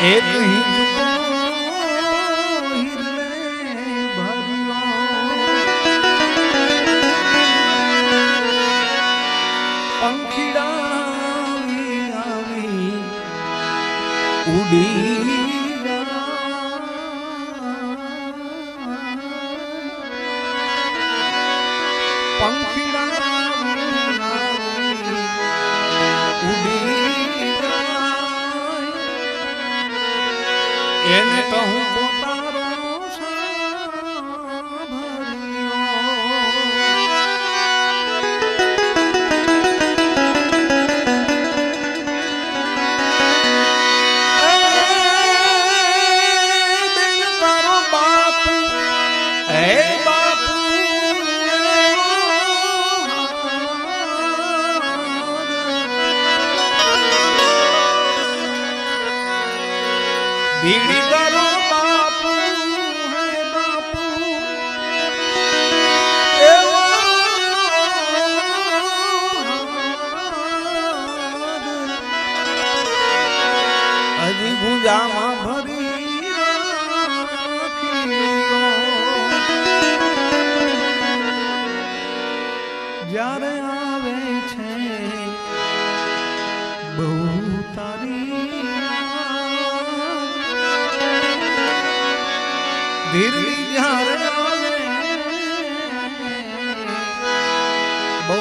એક. પંખીડા આવી ઉડી ભીડી કરો બાપુ હજી ગુંજામાં ભરી જ્યારે આવે છે બહુ ધીરલી જ્યારે બહુ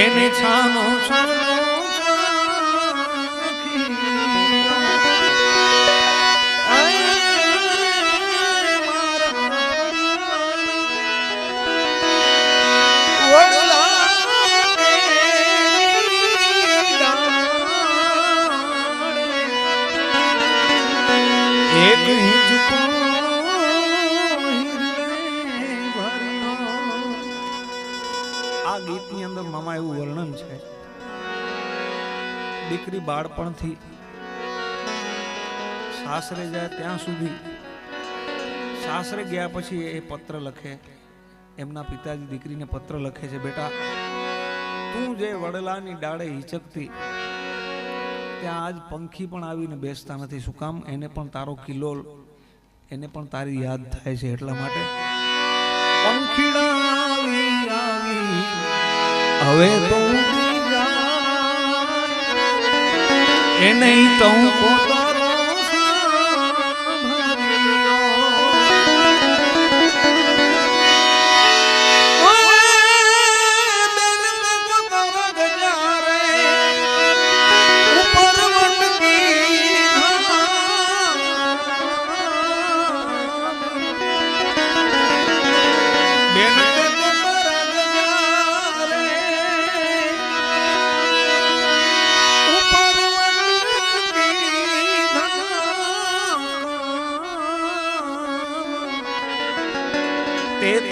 એને છાનો છાનો એક હિંચકો આ ગીતની અંદર મામા એવું વર્ણન છે. દીકરી બાળપણથી સાસરે જાય ત્યાં સુધી સાસરે ગયા પછી એ પત્ર લખે. એમના પિતાજી દીકરીને પત્ર લખે છે બેટા તું જે વડલાની ડાળે હિચકતી ત્યાં આજ પંખી પણ આવીને બેસતા નથી. શું કામ? એને પણ તારો કિલ્લો, એને પણ તારી યાદ થાય છે એટલા માટે. હવે તો ઉડી જાય. એ નહીં તો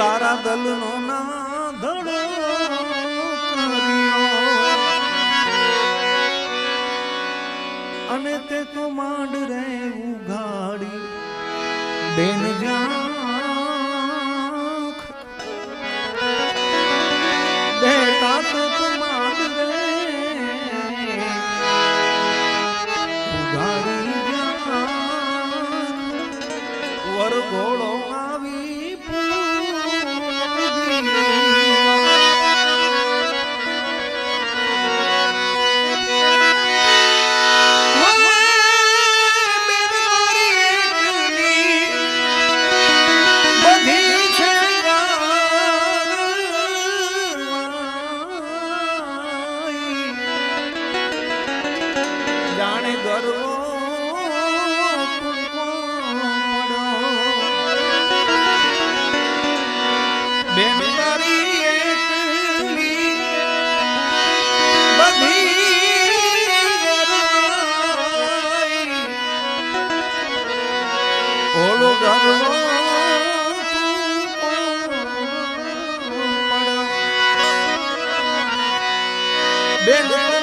તારા દલનો Beleza!